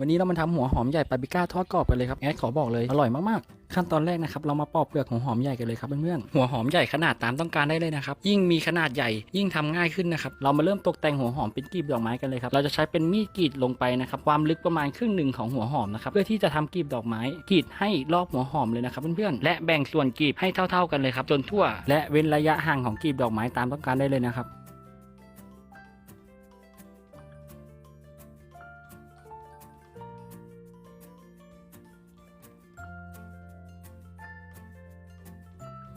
วันนี้เรามาทำหัวหอมใหญ่ปาปริก้าทอดกรอบกันเลยครับแอดขอบอกเลยอร่อยมากๆ ขั้นตอนแรกนะครับเรามาปอกเปลือกหัวหอมใหญ่กันเลยครับเพื่อนๆหัวหอมใหญ่ขนาดตามต้องการได้เลยนะครับยิ่งมีขนาดใหญ่ยิ่งทำง่ายขึ้นนะครับเรามาเริ่มตกแต่งหัวหอมเป็นกลีบดอกไม้กันเลยครับเราจะใช้เป็นมีดกรีดลงไปนะครับความลึกประมาณครึ่งหนึ่งของหัวหอมนะครับเพื่อที่จะทำกลีบดอกไม้กรีดให้รอบหัวหอมเลยนะครับเพื่อนๆและแบ่งส่วนกลีบให้เท่า ๆกันเลยครับจนทั่ว และเว้นระยะห่างของกลีบดอกไม้ตามต้องการได้เลยนะครับ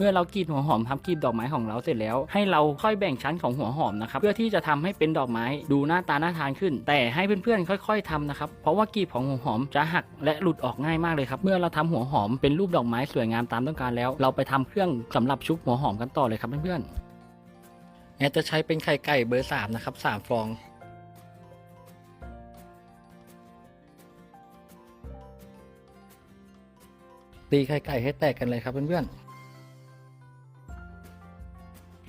มื่อเรากรีดหัวหอมทำกลีบดอกไม้ของเราเสร็จแล้ว ให้เราค่อยแบ่งชั้นของหัวหอมนะครับเพื่อที่จะทำให้เป็นดอกไม้ดูหน้าตาน่าทานขึ้น แต่ให้เพื่อนๆค่อย ๆทำนะครับเพราะว่ากลีบของหัวหอมจะหักและหลุดออกง่ายมากเลยครับเมื่อเราทำหัวหอมเป็นรูปดอกไม้สวยงามตามต้องการแล้ว เราไปทำเครื่องสำหรับชุบหัวหอมกันต่อเลยครับเพื่อนๆแอดจะใช้เป็นไข่ไก่เบอร์สามนะครับสามฟองตีไข่ไก่ให้แตกกันเลยครับเพื่อนๆ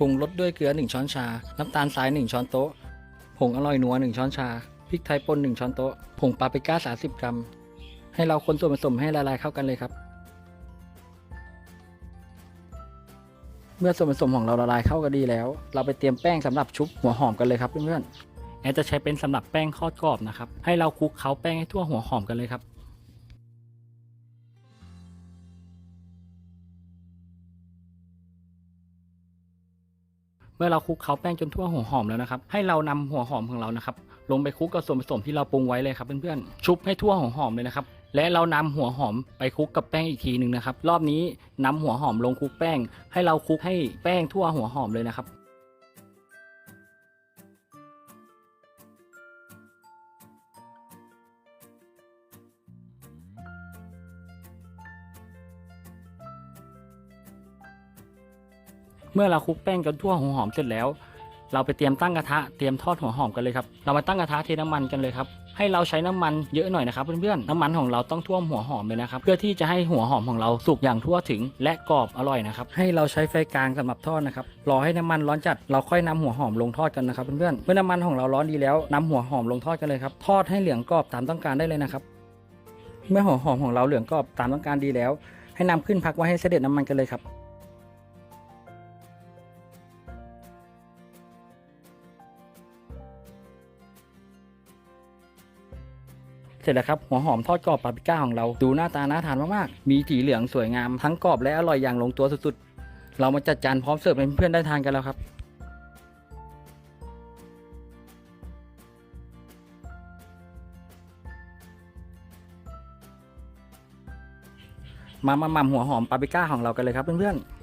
รุงรสด้วยเกลือ 1 ช้อนชา น้ำตาลทราย 1 ช้อนโต๊ะ ผงอร่อยนัว 1 ช้อนชา พริกไทยป่น 1 ช้อนโต๊ะ ผงปาปริก้า 30 กรัม ให้เราคนส่วนผสมให้ละลายเข้ากันเลยครับ เมื่อส่วนผสมของเราละลายเข้ากันดีแล้ว เราไปเตรียมแป้งสำหรับชุบหัวหอมกันเลยครับเพื่อนๆแอดจะใช้เป็นสำหรับแป้งทอดกรอบนะครับ ให้เราคลุกเคล้าแป้งให้ทั่วหัวหอมกันเลยครับ มื่อเราคลุกเคล้าแป้งจนทั่วหัวหอมแล้วนะครับ ให้เรานำหัวหอมของเรานะครับ ลงไปคลุกกับส่วนผสมที่เราปรุงไว้เลยครับเพื่อนๆ ชุบให้ทั่วหัวหอมเลยนะครับ และเรานำหัวหอมไปคลุกกับแป้งอีกทีหนึ่งนะครับ รอบนี้นำหัวหอมลงคลุกแป้ง ให้เราคลุกให้แป้งทั่วหัวหอมเลยนะครับ เมื่อเราคลุกแป้งจนทั่วหัวหอมเสร็จแล้ว เราไปเตรียมตั้งกระทะเตรียมทอดหัวหอมกันเลยครับเรามาตั้งกระทะเทน้ำมันกันเลยครับให้เราใช้น้ำมันเยอะหน่อยนะครับเพื่อนๆน้ำมันของเราต้องท่วมหัวหอมเลยนะครับเพื่อที่จะให้หัวหอมของเราสุกอย่างทั่วถึงและกรอบอร่อยนะครับให้เราใช้ไฟกลางสำหรับทอดนะครับรอให้น้ำมันร้อนจัดเราค่อยนำหัวหอมลงทอดกันนะครับเพื่อนๆเมื่อน้ำมันของเราร้อนดีแล้วนำหัวหอมลงทอดกันเลยครับทอดให้เหลืองกรอบตามต้องการได้เลยนะครับเมื่อหัวหอมของเราเหลืองกรอบตามต้องการดีแล้ว ให้นำขึ้นพักไว้ให้เสด็จน้ำมันกันเลยครับ เสร็จแล้วครับหัวหอมทอดกรอบปาปริก้าของเราดูหน้าตาน่าทานมากๆ มีสีเหลืองสวยงามทั้งกรอบและอร่อยอย่างลงตัวสุดๆ เรามาจัดจานพร้อมเสิร์ฟให้เพื่อนๆได้ทานกันแล้วครับมามาหม่ำหัวหอมปาปริก้าของเรากันเลยครับเพื่อนๆ